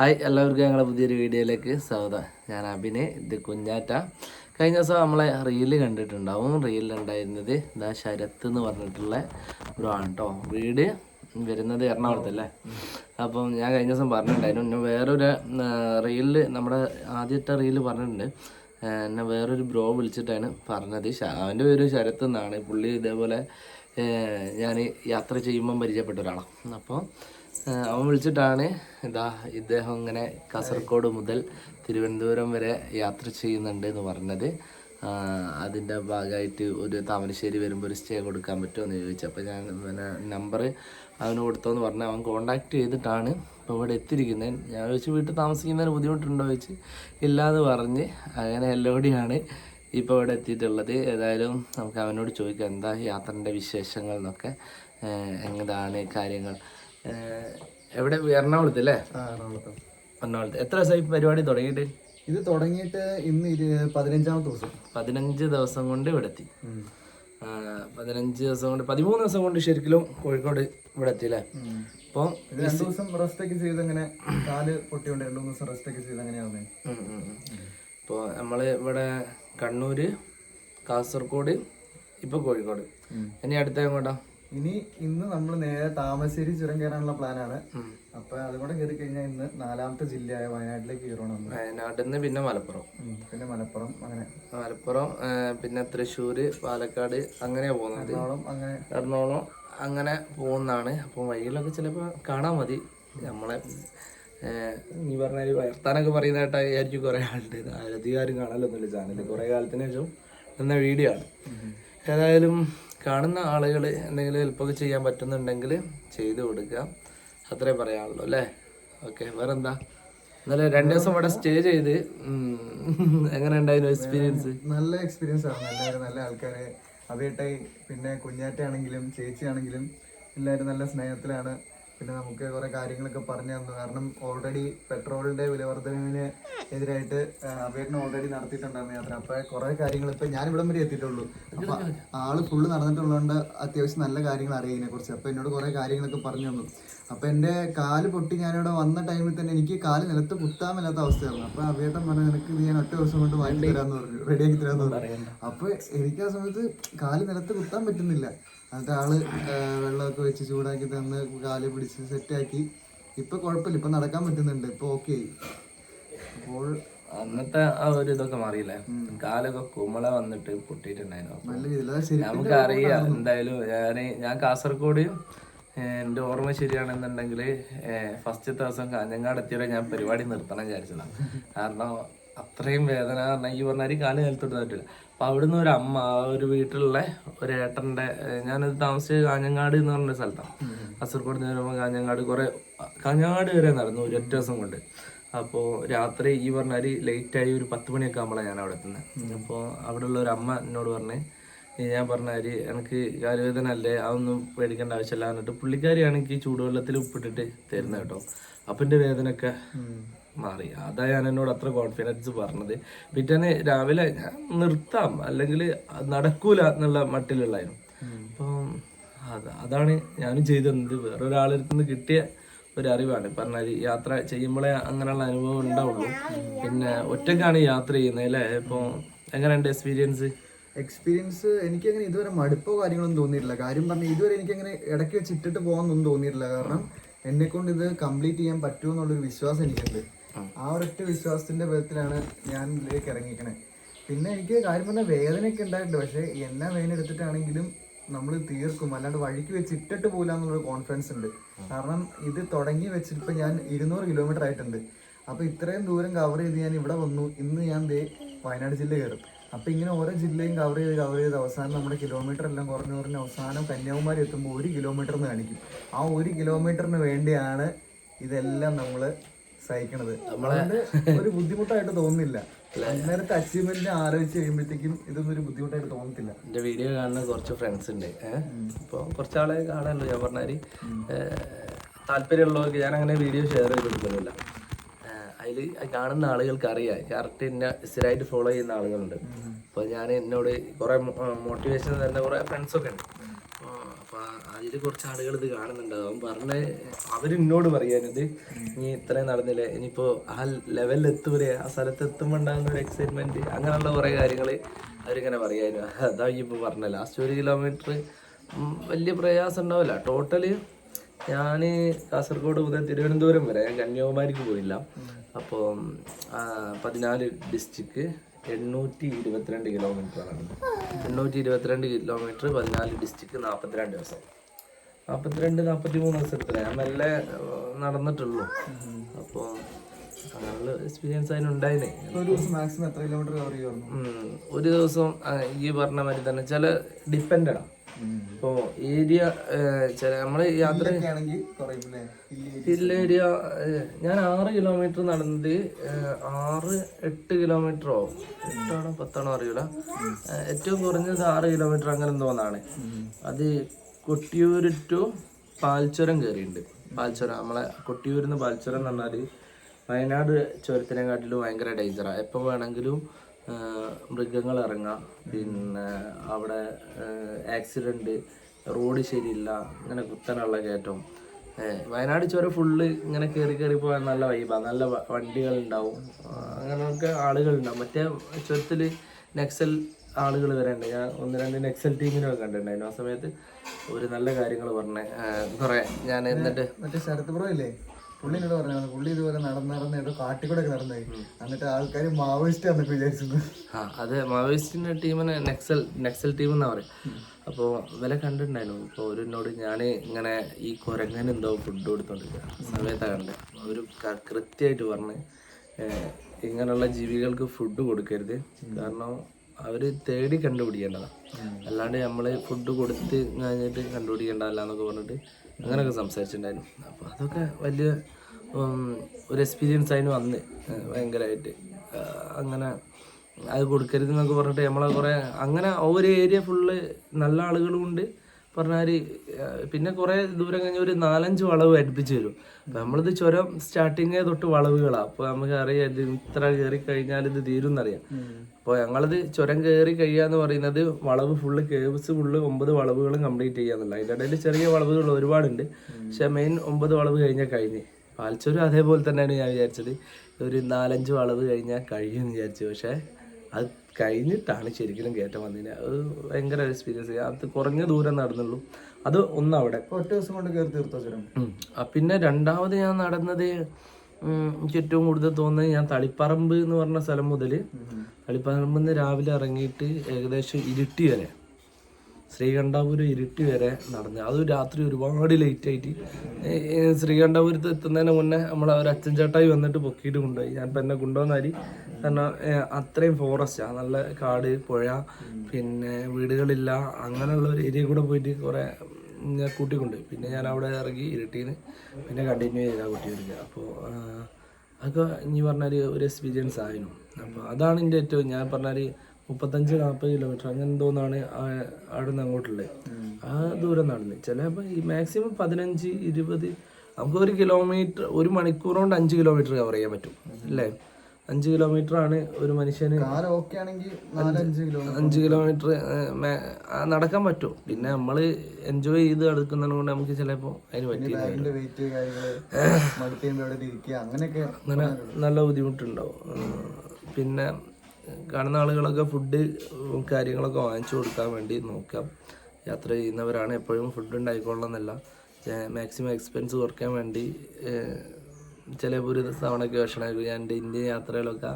Hi എല്ലാവർക്കും ഞങ്ങളുടെ പുതിയൊരു വീഡിയോയിലേക്ക് സ്വാഗതം. ഞാൻ അഭിനയ് ഇത് കുഞ്ഞാറ്റ. കഴിഞ്ഞ ദിവസം നമ്മളെ റീൽ കണ്ടിട്ടുണ്ടാവും. റീലിലുണ്ടായിരുന്നത് ഇതാ ശരത്ത് എന്ന് പറഞ്ഞിട്ടുള്ള ഒരു ആണ് വീട് വരുന്നത് എറണാകുളത്തല്ലേ അപ്പം ഞാൻ കഴിഞ്ഞ ദിവസം പറഞ്ഞിട്ടുണ്ടായിരുന്നു പിന്നെ വേറൊരു റീലിൽ നമ്മുടെ ആദ്യത്തെ റീൽ പറഞ്ഞിട്ടുണ്ട്. എന്നെ വേറൊരു ബ്രോ വിളിച്ചിട്ടാണ് പറഞ്ഞത്. അവന്റെ പേര് ശരത്ത് എന്നാണ്. പുള്ളി ഇതേപോലെ ഞാൻ യാത്ര ചെയ്യുമ്പം പരിചയപ്പെട്ട ഒരാളാണ് അപ്പോൾ അവൻ വിളിച്ചിട്ടാണ് ഇതാ ഇദ്ദേഹം ഇങ്ങനെ കാസർഗോഡ് മുതൽ തിരുവനന്തപുരം വരെ യാത്ര ചെയ്യുന്നുണ്ട് എന്ന് പറഞ്ഞത്. അതിന്റെ ഭാഗമായിട്ട് ഒരു താമരശ്ശേരി വരുമ്പോൾ ഒരു സ്റ്റേ കൊടുക്കാൻ പറ്റുമോ എന്ന് ചോദിച്ചു. അപ്പോൾ ഞാൻ പിന്നെ നമ്പർ അവന് കൊടുത്തോന്ന് പറഞ്ഞ് അവൻ കോണ്ടാക്ട് ചെയ്തിട്ടാണ് ഇപ്പോൾ ഇവിടെ എത്തിയിരിക്കുന്നത് ഞാൻ ചോദിച്ചു വീട്ടിൽ താമസിക്കുന്നതിന് ബുദ്ധിമുട്ടുണ്ടോ ചോദിച്ച് ഇല്ലാന്ന് പറഞ്ഞ് അങ്ങനെ എല്ലോടിയാണ് ഇപ്പോൾ ഇവിടെ എത്തിയിട്ടുള്ളത്. ഏതായാലും നമുക്ക് അവനോട് ചോദിക്കാം എന്താ യാത്രന്റെ വിശേഷങ്ങൾ എന്നൊക്കെ. എന്താണ് കാര്യങ്ങൾ? എവിടെ? എറണാകുളത്ത് അല്ലേ? എറണാകുളത്ത്. എറണാകുളത്ത്. എത്ര ദിവസമായി പരിപാടി തുടങ്ങിയിട്ട്? ഇത് തുടങ്ങിയിട്ട് ഇന്ന് ഇരു- പതിനഞ്ചാമത്തെ ദിവസം. പതിനഞ്ച് ദിവസം കൊണ്ട് ഇവിടെ എത്തി പതിനഞ്ച് ദിവസം കൊണ്ട് പതിമൂന്ന് ദിവസം കൊണ്ട് ശരിക്കും കോഴിക്കോട് ഇവിടെ എത്തി അല്ലേ അപ്പോൾ രണ്ടു ദിവസം റെസ്റ്റ് ഒക്കെ ചെയ്ത് അങ്ങനെ കാൽ പൊട്ടിയോണ്ട് രണ്ടു ദിവസം റെസ്റ്റ് ഒക്കെ ചെയ്ത് അങ്ങനെയാണ് ഇപ്പോൾ നമ്മൾ ഇവിടെ കണ്ണൂര് കാസർഗോഡ് ഇപ്പോൾ കോഴിക്കോട്. ഇനി അടുത്ത എങ്ങോട്ടാ? ഇനി ഇന്ന് നമ്മൾ നേരെ താമശ്ശേരി ചുരം കയറാനുള്ള പ്ലാനാണ്. അപ്പൊ അതുകൂടെ കയറി കഴിഞ്ഞാൽ ഇന്ന് നാലാമത്തെ ജില്ലയായ വയനാട്ടിലേക്ക് കയറണം വയനാട്ടിൽ നിന്ന് പിന്നെ മലപ്പുറം. പിന്നെ മലപ്പുറം അങ്ങനെ. മലപ്പുറം പിന്നെ തൃശ്ശൂര് പാലക്കാട് അങ്ങനെയാ പോകുന്നത്. എറണാകുളം അങ്ങനെ. എറണാകുളം അങ്ങനെ പോകുന്നതാണ്. അപ്പോൾ വഴിയിലൊക്കെ ചിലപ്പോൾ കാണാൻ മതി. നമ്മളെ ഈ നീ പറഞ്ഞ വയർത്താനൊക്കെ വർത്താനൊക്കെ പറയുന്നതായിട്ട് വിചാരിച്ചു കുറേ ആളുണ്ട്. അധികാരം കാണലൊന്നുമില്ല ചാനൽ കുറേ കാലത്തിന് ശേഷം എന്ന വീഡിയോ ആണ്. ഏതായാലും കാണുന്ന ആളുകൾ എന്തെങ്കിലും ഹെൽപ്പൊക്കെ ചെയ്യാൻ പറ്റുന്നുണ്ടെങ്കിൽ ചെയ്തു കൊടുക്കുക അത്രേ പറയാനുള്ളൂ അല്ലേ? ഓക്കെ വേറെന്താ? ഇന്നലെ രണ്ടു ദിവസം ഇവിടെ സ്റ്റേ ചെയ്ത് എങ്ങനെ ഉണ്ടായിരുന്നു എക്സ്പീരിയൻസ് നല്ല എക്സ്പീരിയൻസ് ആണ്. എല്ലാവരും നല്ല ആൾക്കാരെ. അതേട്ടായി പിന്നെ കുഞ്ഞാറ്റയാണെങ്കിലും ചേച്ചിയാണെങ്കിലും എല്ലാവരും നല്ല സ്നേഹത്തിലാണ്. പിന്നെ നമുക്ക് കുറെ കാര്യങ്ങളൊക്കെ പറഞ്ഞു തന്നു. കാരണം ഓൾറെഡി പെട്രോളിന്റെ വിലവർദ്ധനവിന് എതിരായിട്ട് അപേക്ഷ ഓൾറെഡി നടത്തിയിട്ടുണ്ടായിരുന്നു യാത്ര. അപ്പൊ കുറെ കാര്യങ്ങൾ ഇപ്പൊ ഞാൻ ഇവിടം വരെ എത്തിയിട്ടുള്ളൂ. അപ്പൊ ആൾ ഫുള്ള് നടന്നിട്ടുള്ളതുകൊണ്ട് അത്യാവശ്യം നല്ല കാര്യങ്ങൾ അറിയാം കുറിച്ച് അപ്പൊ എന്നോട് കുറെ കാര്യങ്ങളൊക്കെ പറഞ്ഞു തന്നു. അപ്പൊ എന്റെ കാൽ പൊട്ടി ഞാനിവിടെ വന്ന ടൈമിൽ തന്നെ എനിക്ക് കാൽ നിലത്ത് കുത്താൻ മേലാത്ത അവസ്ഥയായിരുന്നു. അപ്പൊ അവേട്ടൻ പറഞ്ഞു നിനക്ക് ഇത് ഞാൻ ഒറ്റ ദിവസം കൊണ്ട് വാങ്ങി തരാന്ന് പറഞ്ഞു റെഡിയാക്കി തരാന്ന് പറഞ്ഞു. അപ്പൊ എനിക്ക് ആ സമയത്ത് കാൽ നിലത്ത് കുത്താൻ പറ്റുന്നില്ല. എന്നിട്ട് ആൾ വെള്ളമൊക്കെ വെച്ച് ചൂടാക്കി തന്ന് കാൽ പിടിച്ച് സെറ്റാക്കി ഇപ്പൊ കുഴപ്പമില്ല ഇപ്പൊ നടക്കാൻ പറ്റുന്നുണ്ട് ഇപ്പൊ ഓക്കെ അപ്പോൾ അന്നത്തെ ആ ഒരു ഇതൊക്കെ മാറിയില്ലേ? കാലൊക്കെ കുമള വന്നിട്ട് പൊട്ടിയിട്ടുണ്ടായിരുന്നു. നമുക്ക് അറിയാം എന്തായാലും ഞാൻ ഞാൻ കാസർഗോഡ് എന്റെ ഓർമ്മ ശരിയാണെന്നുണ്ടെങ്കിൽ ഫസ്റ്റ് ദിവസം കാഞ്ഞങ്ങാട് എത്തിയവരെ ഞാൻ പരിപാടി നിർത്തണം വിചാരിച്ചതാണ്. കാരണം അത്രയും വേദന കാരണം ഈ പറഞ്ഞാൽ കാൽ നിലത്തോട്ട് പറ്റില്ല അപ്പം അവിടുന്ന് ഒരു അമ്മ ഒരു വീട്ടിലുള്ള ഒരു ഏട്ടന്റെ ഞാനത് താമസിച്ചത് കാഞ്ഞങ്ങാട് എന്ന് പറഞ്ഞ സ്ഥലത്താണ്. കാസർഗോഡ് നിന്ന് വരുമ്പോൾ കാഞ്ഞങ്ങാട് കുറെ കാഞ്ഞങ്ങാട് വരെ നടന്നു ഒരു ഒറ്റ ദിവസം കൊണ്ട്. അപ്പോൾ രാത്രി ഈ പറഞ്ഞാൽ ലേറ്റായി ഒരു പത്ത് മണിയൊക്കെ ആകുമ്പോഴാണ് ഞാൻ അവിടെ എത്തുന്നത് അപ്പോൾ അവിടെയുള്ള ഒരു അമ്മ എന്നോട് പറഞ്ഞ് ഞാൻ അരി എനിക്ക് കാലുവേദന അല്ലേ അതൊന്നും പേടിക്കേണ്ട ആവശ്യമില്ല എന്നിട്ട് പുള്ളിക്കാരിയാണെങ്കിൽ ചൂടുവെള്ളത്തിൽ ഉപ്പിട്ടിട്ട് തരുന്നത് കേട്ടോ. അപ്പം എന്റെ വേദനയൊക്കെ മാറി. അതാ ഞാൻ എന്നോട് അത്ര കോൺഫിഡൻസ് പറഞ്ഞത്. പിറ്റേന്ന് രാവിലെ ഞാൻ നിർത്താം അല്ലെങ്കിൽ നടക്കൂല എന്നുള്ള മട്ടിലുള്ളായിരുന്നു. അപ്പം അത് അതാണ് ഞാനും ചെയ്തത് വേറൊരാളടുത്ത് നിന്ന് കിട്ടിയ ഒരു അറിവാണ്. പറഞ്ഞാൽ യാത്ര ചെയ്യുമ്പോഴേ അങ്ങനെയുള്ള അനുഭവം ഉണ്ടാവുള്ളൂ. പിന്നെ ഒറ്റക്കാണ് യാത്ര ചെയ്യുന്നത് അല്ലേ? ഇപ്പോൾ എങ്ങനെയുണ്ട് എക്സ്പീരിയൻസ് എക്സ്പീരിയൻസ് എനിക്ക് അങ്ങനെ ഇതുവരെ മടുപ്പോ കാര്യങ്ങളൊന്നും തോന്നിയിട്ടില്ല. കാര്യം പറഞ്ഞാൽ ഇതുവരെ എനിക്ക് അങ്ങനെ ഇടയ്ക്ക് വെച്ച് ഇട്ടിട്ട് പോകാനൊന്നും തോന്നിയിട്ടില്ല. കാരണം എന്നെ കൊണ്ട് ഇത് കംപ്ലീറ്റ് ചെയ്യാൻ പറ്റുമോ എന്നുള്ളൊരു വിശ്വാസം എനിക്കുണ്ട്. ആ. ഒരൊറ്റ വിശ്വാസത്തിന്റെ ബലത്തിലാണ് ഞാൻ ഇതിലേക്ക് ഇറങ്ങിക്കണേ പിന്നെ എനിക്ക് കാര്യം പറഞ്ഞാൽ വേദനയൊക്കെ ഉണ്ടായിട്ടുണ്ട്. പക്ഷേ എന്നാ വേദന എടുത്തിട്ടാണെങ്കിലും നമ്മൾ തീർക്കും. അല്ലാണ്ട് വഴിക്ക് വെച്ച് ഇട്ടിട്ട് പോകില്ല എന്നുള്ളൊരു കോൺഫിഡൻസ് ഉണ്ട്. കാരണം ഇത് തുടങ്ങി വെച്ചിട്ട് ഇപ്പൊ ഞാൻ ഇരുന്നൂറ് കിലോമീറ്റർ ആയിട്ടുണ്ട്. അപ്പോൾ ഇത്രയും ദൂരം കവർ ചെയ്ത് ഞാൻ ഇവിടെ വന്നു. ഇന്ന് ഞാൻ ദേ വയനാട് ജില്ല കയറും. അപ്പൊ ഇങ്ങനെ ഓരോ ജില്ലയും കവർ ചെയ്ത് കവർ ചെയ്ത് അവസാനം നമ്മുടെ കിലോമീറ്റർ എല്ലാം കുറഞ്ഞു കുറഞ്ഞ് അവസാനം കന്യാകുമാരി എത്തുമ്പോൾ ഒരു കിലോമീറ്റർ കാണിക്കും. ആ ഒരു കിലോമീറ്ററിന് വേണ്ടിയാണ് ഇതെല്ലാം നമ്മൾ സഹിക്കണത്. അതുകൊണ്ട് ഒരു ബുദ്ധിമുട്ടായിട്ട് തോന്നുന്നില്ല. അന്നേരത്തെ അച്ചീവ്മെന്റ് ആലോചിച്ച് കഴിയുമ്പോഴത്തേക്കും ഇതൊന്നും ഒരു ബുദ്ധിമുട്ടായിട്ട് തോന്നത്തില്ല. എന്റെ വീഡിയോ കാണുന്ന കുറച്ച് ഫ്രണ്ട്സ് ഉണ്ട്. അപ്പോൾ കുറച്ചാളെ കാണാമല്ലോ ഞാൻ പറഞ്ഞാൽ താല്പര്യമുള്ളവർക്ക് ഞാൻ അങ്ങനെ വീഡിയോ ഷെയർ ചെയ്ത് കൊടുക്കുന്നില്ല. അതിൽ കാണുന്ന ആളുകൾക്ക് അറിയാം കറക്റ്റ് എന്നെ സ്ഥിരമായിട്ട് ഫോളോ ചെയ്യുന്ന ആളുകളുണ്ട്. അപ്പോൾ ഞാൻ എന്നോട് കുറേ മോട്ടിവേഷൻ തരുന്ന കുറേ ഫ്രണ്ട്സൊക്കെ ഉണ്ട്. അപ്പോൾ അതിൽ കുറച്ച് ആളുകൾ ഇത് കാണുന്നുണ്ട്. അവൻ പറഞ്ഞ അവരെന്നോട് പറയാനിത് നീ ഇത്രയും നടന്നില്ലേ? ഇനിയിപ്പോ ആ ലെവലിൽ എത്തുവരെ ആ സ്ഥലത്ത് എത്തുമ്പോൾ ഉണ്ടാകുന്ന ഒരു എക്സൈറ്റ്മെന്റ് അങ്ങനെയുള്ള കുറെ കാര്യങ്ങൾ അവരിങ്ങനെ പറയാനും അതാ ഇപ്പൊ പറഞ്ഞ ലാസ്റ്റ് ഒരു കിലോമീറ്റർ വലിയ പ്രയാസം ഉണ്ടാവില്ല. ടോട്ടൽ ഞാൻ കാസർഗോഡ് മുതൽ തിരുവനന്തപുരം വരെ ഞാൻ കന്യാകുമാരിക്ക് പോയില്ല. അപ്പോൾ പതിനാല് ഡിസ്ട്രിക്ട് എണ്ണൂറ്റി ഇരുപത്തിരണ്ട് കിലോമീറ്റർ ആണ് എണ്ണൂറ്റി ഇരുപത്തിരണ്ട് കിലോമീറ്റർ പതിനാല് ഡിസ്ട്രിക്ട് നാൽപ്പത്തിരണ്ട് ദിവസം. നാൽപ്പത്തിരണ്ട് നാൽപ്പത്തി മൂന്ന് ദിവസത്തിൽ ഞാൻ മെല്ലെ നടന്നിട്ടുള്ളൂ. അപ്പോൾ അങ്ങനെയുള്ള എക്സ്പീരിയൻസ് അതിനുണ്ടായിരുന്നേ ഒരു ദിവസം മാക്സിമം എത്ര കിലോമീറ്റർ കവർ ചെയ്യുമായിരുന്നു ഒരു ദിവസം ഈ പറഞ്ഞ മാതിരി തന്നെ ചില ഡിപ്പെൻഡാണ് ഇപ്പോൾ ഏരിയ ചില നമ്മൾ യാത്ര ഹിൽ ഏരിയ. ഞാൻ ആറ് കിലോമീറ്റർ നടന്നത് ആറ് എട്ട് കിലോമീറ്ററോ? എട്ടാണോ പത്താണോ അറിയില്ല ഏഹ്, ഏറ്റവും കുറഞ്ഞത് ആറ് കിലോമീറ്റർ അങ്ങനെ തോന്നാണ് അത് കൊട്ടിയൂർ ടു പാൽച്ചുരം കയറിയിട്ടുണ്ട് പാൽച്ചുരം നമ്മളെ കൊട്ടിയൂരിൽ നിന്ന് പാൽച്ചുരം എന്ന് പറഞ്ഞാൽ വയനാട് ചുരത്തിനെക്കാട്ടിലും ഭയങ്കര ഡേഞ്ചറാണ് എപ്പോൾ വേണമെങ്കിലും മൃഗങ്ങൾ ഇറങ്ങാം പിന്നെ അവിടെ ആക്സിഡന്റ് റോഡ് ശരിയില്ല ഇങ്ങനെ കുത്തനുള്ള കയറ്റം. വയനാട് ചുരം ഫുള്ള് ഇങ്ങനെ കയറി കയറി പോകാൻ നല്ല വൈബാണ് നല്ല വണ്ടികളുണ്ടാവും. അങ്ങനെയൊക്കെ ആളുകളുണ്ടാവും. മറ്റേ ചുരത്തിൽ നെക്സൽ ആളുകൾ വരെ ഉണ്ട്. ഞാൻ ഒന്ന് രണ്ട് നെക്സൽ ടീമിനൊക്കെ കണ്ടിട്ടുണ്ടായിരുന്നു. ആ സമയത്ത് ഒരു നല്ല കാര്യങ്ങൾ പറഞ്ഞേ കുറേ ഞാൻ എന്നിട്ട് മറ്റേ ശരത് പ്രോ ഇല്ലേ? പുള്ളി എന്നോട് പറഞ്ഞു പുള്ളി ഇതുപോലെ നടന്ന് നടന്ന് ഏതോ കാട്ടിക്കൂടെ നടന്നായി എന്നിട്ട് ആൾക്കാർ മാവോയിസ്റ്റ് ആണ് വിചാരിച്ചത് ആ അത് മാവോയിസ്റ്റിന്റെ ടീമിന് നെക്സൽ നെക്സൽ ടീം എന്നാ പറയും. അപ്പോൾ വില കണ്ടിട്ടുണ്ടായിരുന്നു. ഇപ്പോൾ അവരെന്നോട് ഞാൻ ഇങ്ങനെ ഈ കുരങ്ങന് എന്തോ ഫുഡ് കൊടുത്തോണ്ടിരിക്കുക സമയത്താണ് കണ്ടത് ഒരു കൃത്യമായിട്ട് പറഞ്ഞ് ഇങ്ങനെയുള്ള ജീവികൾക്ക് ഫുഡ് കൊടുക്കരുത്. കാരണം അവർ തേടി കണ്ടുപിടിക്കേണ്ടതാണ് അല്ലാണ്ട് നമ്മൾ ഫുഡ് കൊടുത്ത് കഴിഞ്ഞിട്ട് കണ്ടുപിടിക്കേണ്ടതല്ല എന്നൊക്കെ പറഞ്ഞിട്ട് അങ്ങനെയൊക്കെ സംസാരിച്ചിട്ടുണ്ടായിരുന്നു. അപ്പോൾ അതൊക്കെ വലിയ ഒരു എക്സ്പീരിയൻസ് അതിന് വന്ന് ഭയങ്കരമായിട്ട് അങ്ങനെ അത് കൊടുക്കരുത് എന്നൊക്കെ പറഞ്ഞിട്ട് നമ്മളെ കുറേ അങ്ങനെ ആ ഒരു ഏരിയ ഫുള്ള് നല്ല ആളുകളും ഉണ്ട്. പറഞ്ഞാൽ പിന്നെ കുറേ ദൂരം കഴിഞ്ഞ് ഒരു നാലഞ്ച് വളവ് അടുപ്പിച്ച് വരും. അപ്പം നമ്മളിത് ചുരം സ്റ്റാർട്ടിങ്ങേ തൊട്ട് വളവുകളാണ് അപ്പോൾ നമുക്ക് അറിയാം ഇത് ഇത്ര കയറി കഴിഞ്ഞാൽ ഇത് തീരും എന്നറിയാം അപ്പോൾ ഞങ്ങളിത് ചുരം കയറി കഴിയാന്ന് പറയുന്നത് വളവ് ഫുള്ള് കേവ്സ് ഫുള്ള് ഒമ്പത് വളവുകളും കംപ്ലീറ്റ് ചെയ്യാന്നുള്ള അതിന്റെ ഇടയിൽ ചെറിയ വളവുകൾ ഒരുപാടുണ്ട്. പക്ഷെ മെയിൻ ഒമ്പത് വളവ് കഴിഞ്ഞാൽ കഴിഞ്ഞ്. പാൽച്ചൂരും അതേപോലെ തന്നെയാണ് ഞാൻ വിചാരിച്ചത്. ഒരു നാലഞ്ച് വളവ് കഴിഞ്ഞാൽ കഴിയുമെന്ന് വിചാരിച്ചു. പക്ഷേ അത് കഴിഞ്ഞിട്ടാണ് ശരിക്കും കയറ്റം വന്നതിന്. അത് ഭയങ്കര എക്സ്പീരിയൻസ് അത് കുറഞ്ഞ ദൂരം നടന്നുള്ളൂ. അത് ഒന്നവിടെ അവിടെ. ഒറ്റ ദിവസം കൊണ്ട് കയറി തീർത്തോ പിന്നെ രണ്ടാമത് ഞാൻ നടന്നത് എനിക്ക് ഏറ്റവും കൂടുതൽ തോന്നുന്നത് ഞാൻ തളിപ്പറമ്പ് എന്ന് പറഞ്ഞ സ്ഥലം മുതൽ തളിപ്പറമ്പിൽ നിന്ന് രാവിലെ ഇറങ്ങിയിട്ട് ഏകദേശം ഇരുട്ടി വരെ. ശ്രീകണ്ഠാപുരം ഇരുട്ടി വരെ നടന്നു. അത് രാത്രി ഒരുപാട് ലേറ്റ് ആയിട്ട്. ശ്രീകണ്ഠാപുരത്ത് എത്തുന്നതിന് മുന്നേ നമ്മളെ ഒരു അച്ഛൻ ചേട്ടായി വന്നിട്ട് പൊക്കിയിട്ട് കൊണ്ടുപോയി. ഞാൻ ഇപ്പം എന്നെ കൊണ്ടുവന്നാരി കാരണം അത്രയും ഫോറസ്റ്റാണ് നല്ല കാട് പുഴ പിന്നെ വീടുകളില്ല. അങ്ങനെയുള്ള ഒരു ഏരിയ കൂടെ പോയിട്ട് കുറേ ഞാൻ കൂട്ടിക്കൊണ്ടുപോയി. പിന്നെ ഞാൻ അവിടെ ഇറങ്ങി ഇരുട്ടീന്ന് പിന്നെ കണ്ടിന്യൂ ചെയ്താൽ കുട്ടികൾക്ക് അപ്പോൾ അതൊക്കെ ഇനി പറഞ്ഞാൽ ഒരു എക്സ്പീരിയൻസ് ആയിരുന്നു അപ്പോൾ അതാണ് എന്റെ ഏറ്റവും ഞാൻ പറഞ്ഞാൽ മുപ്പത്തഞ്ച് നാൽപ്പത് കിലോമീറ്റർ അങ്ങനെ എന്തോന്നാണ് അവിടെ നിന്ന് അങ്ങോട്ടുള്ളത്. ആ ദൂരം നടന്ന് ചിലപ്പോൾ ഈ മാക്സിമം പതിനഞ്ച് ഇരുപത് നമുക്ക് ഒരു കിലോമീറ്റർ ഒരു മണിക്കൂർ കൊണ്ട് അഞ്ച് കിലോമീറ്റർ കവർ ചെയ്യാൻ പറ്റും. അല്ലേ? അഞ്ച് കിലോമീറ്റർ ആണ് ഒരു മനുഷ്യന് അഞ്ച് കിലോമീറ്റർ നടക്കാൻ പറ്റും. പിന്നെ നമ്മൾ എൻജോയ് ചെയ്ത് നടക്കുന്നതുകൊണ്ട് നമുക്ക് ചിലപ്പോൾ അതിന് പറ്റില്ല അങ്ങനെ നല്ല ബുദ്ധിമുട്ടുണ്ടാവും. പിന്നെ കാണുന്ന ആളുകളൊക്കെ ഫുഡ് കാര്യങ്ങളൊക്കെ വാങ്ങിച്ചു കൊടുക്കാൻ വേണ്ടി നോക്കാം. യാത്ര ചെയ്യുന്നവരാണ് എപ്പോഴും ഫുഡ് ഉണ്ടായിക്കൊള്ളണമെന്നല്ല. മാക്സിമം എക്സ്പെൻസ് കുറയ്ക്കാൻ വേണ്ടി ചില ഒരു തവണയൊക്കെ ഭക്ഷണം കഴിക്കും. ഞാൻ എന്റെ ഇന്ത്യൻ യാത്രയിലൊക്കെ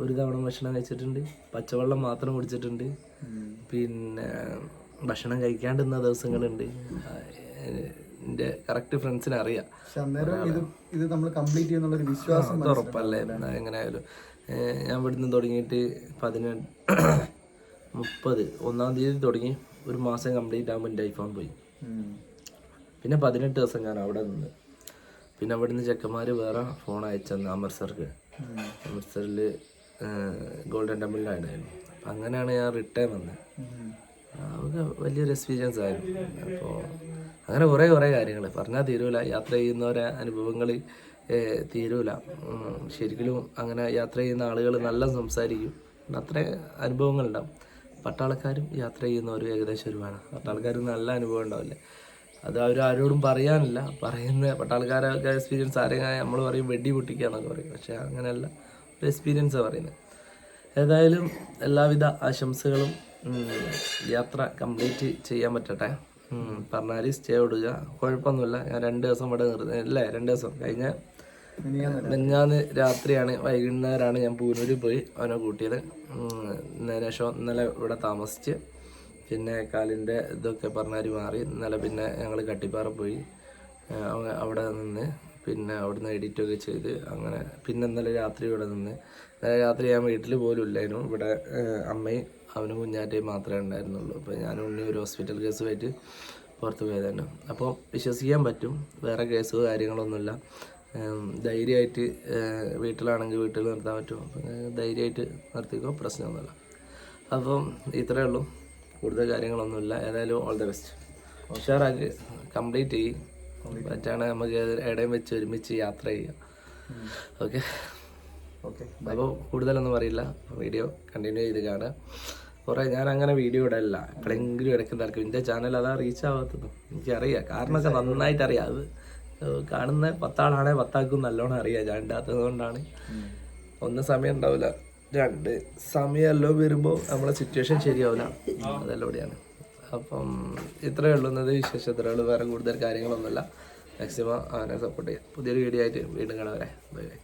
ഒരു തവണ ഭക്ഷണം കഴിച്ചിട്ടുണ്ട്. പച്ചവെള്ളം മാത്രം കുടിച്ചിട്ടുണ്ട്. പിന്നെ ഭക്ഷണം കഴിക്കാണ്ടിരുന്ന ദിവസങ്ങളുണ്ട്. എന്റെ കറക്റ്റ് ഫ്രണ്ട്സിനെ അറിയാം. ഇത് ഇത് നമ്മൾ കംപ്ലീറ്റ് ഉറപ്പല്ലേ? എങ്ങനെയായാലും. ഞാൻ ഇവിടുന്ന് തുടങ്ങിയിട്ട് പതിനെട്ട് മുപ്പത്. ഒന്നാം തീയതി തുടങ്ങി. ഒരു മാസം കംപ്ലീറ്റ് ആകുമ്പോൾ എന്റെ ഐഫോൺ പോയി. പിന്നെ പതിനെട്ട് ദിവസം ഞാൻ അവിടെ നിന്ന്. പിന്നെ അവിടുന്ന് ചെക്കന്മാർ വേറെ ഫോൺ അയച്ചെന്ന് അമൃത്സർക്ക്. അമൃത്സറിൽ ഗോൾഡൻ ടെമ്പിളിലായിരുന്നു അപ്പം അങ്ങനെയാണ് ഞാൻ റിട്ടേൺ വന്നത്. അതൊക്കെ വലിയൊരു എക്സ്പീരിയൻസ് ആയിരുന്നു. അപ്പോൾ അങ്ങനെ കുറേ കുറേ കാര്യങ്ങൾ. പറഞ്ഞാൽ തീരൂല. യാത്ര ചെയ്യുന്നവരെ അനുഭവങ്ങൾ തീരൂല. ശരിക്കും അങ്ങനെ യാത്ര ചെയ്യുന്ന ആളുകൾ നല്ല സംസാരിക്കും. അത്ര അനുഭവങ്ങളുണ്ടാവും പട്ടാളക്കാരും യാത്ര ചെയ്യുന്നവരും ഏകദേശം ഒരു വേണം പട്ടാളക്കാർ നല്ല അനുഭവം ഉണ്ടാവില്ലേ? അത് അവർ ആരോടും പറയാനില്ല. പറയുന്ന പട്ടാളക്കാരൊക്കെ എക്സ്പീരിയൻസ് ആരെങ്കിലും നമ്മൾ പറയും വെടി പൊട്ടിക്കുക എന്നൊക്കെ പറയും. പക്ഷെ അങ്ങനെയല്ല. ഒരു എക്സ്പീരിയൻസാണ് പറയുന്നത്. ഏതായാലും എല്ലാവിധ ആശംസകളും യാത്ര കംപ്ലീറ്റ് ചെയ്യാൻ പറ്റട്ടെ. പറഞ്ഞാൽ സ്റ്റേ വിടുക. കുഴപ്പമൊന്നുമില്ല. ഞാൻ രണ്ട് ദിവസം ഇവിടെ നിർത്തി അല്ലേ രണ്ട് ദിവസം കഴിഞ്ഞ മിഞ്ഞാന്ന് രാത്രിയാണ് വൈകുന്നേരമാണ് ഞാൻ പൂനൂരിൽ പോയി അവനെ കൂട്ടിയത്. ഉം, ഇന്നലെ ഇവിടെ താമസിച്ച് പിന്നെ കാലിന്റെ ഇതൊക്കെ പറഞ്ഞാൽ മാറി. ഇന്നലെ പിന്നെ ഞങ്ങൾ കട്ടിപ്പാറ പോയി. അവിടെ നിന്ന് പിന്നെ അവിടുന്ന് എഡിറ്റൊക്കെ ചെയ്ത് അങ്ങനെ പിന്നെ ഇന്നലെ രാത്രി ഇവിടെ നിന്ന്. ഇന്നലെ രാത്രി ഞാൻ വീട്ടിൽ പോലും ഇല്ലായിരുന്നു. ഇവിടെ അമ്മയും അവനും കുഞ്ഞാറ്റയും മാത്രമേ ഉണ്ടായിരുന്നുള്ളൂ. അപ്പോൾ ഞാൻ ഉണ്ണി ഒരു ഹോസ്പിറ്റൽ കേസുമായിട്ട് പുറത്ത് പോയതാണ്. അപ്പോൾ വിശ്വസിക്കാൻ പറ്റും. വേറെ കേസോ കാര്യങ്ങളൊന്നുമില്ല. ധൈര്യമായിട്ട് വീട്ടിലാണെങ്കിൽ വീട്ടിൽ നിർത്താൻ പറ്റും. അപ്പം ധൈര്യമായിട്ട് നിർത്തിക്കോ പ്രശ്നമൊന്നുമില്ല. അപ്പം ഇത്രയേ ഉള്ളൂ. കൂടുതൽ കാര്യങ്ങളൊന്നുമില്ല. ഏതായാലും ഓൾ ദ ബെസ്റ്റ് ഉഷാറാക്കി കംപ്ലീറ്റ് ചെയ്യും. പറ്റാണ് നമുക്ക് ഇടയും വെച്ച് ഒരുമിച്ച് യാത്ര ചെയ്യാം ഓക്കെ ഓക്കെ അപ്പോൾ കൂടുതലൊന്നും പറയില്ല വീഡിയോ കണ്ടിന്യൂ ചെയ്ത് കാണുക കുറേ ഞാൻ അങ്ങനെ വീഡിയോ ഇടല്ല എപ്പോഴെങ്കിലും ഇടയ്ക്ക് തിരക്കും. എന്റെ ചാനൽ അതാ റീച്ച് ആവാത്തത്. എനിക്കറിയാം. കാരണമൊക്കെ നന്നായിട്ട് അറിയാം അത് കാണുന്ന പത്താളാണെ പത്താൾക്കും നല്ലോണം അറിയാം. ഞാൻ ഇടാത്തത് കൊണ്ടാണ്. ഒന്ന് സമയം ഉണ്ടാവില്ല. രണ്ട് സമയമല്ലോ വരുമ്പോൾ നമ്മളെ സിറ്റുവേഷൻ ശരിയാവില്ല. അതെല്ലാം കൂടിയാണ് അപ്പം ഇത്രയേ ഉള്ളൂ. എന്നത് വിശേഷം ഇത്രയേ ഉള്ളൂ വേറെ കൂടുതൽ കാര്യങ്ങളൊന്നുമില്ല. മാക്സിമം അവനെ സപ്പോർട്ട് ചെയ്യാം. പുതിയൊരു വീഡിയോ ആയിട്ട് വീണ്ടും കാണാം വരെ. Bye bye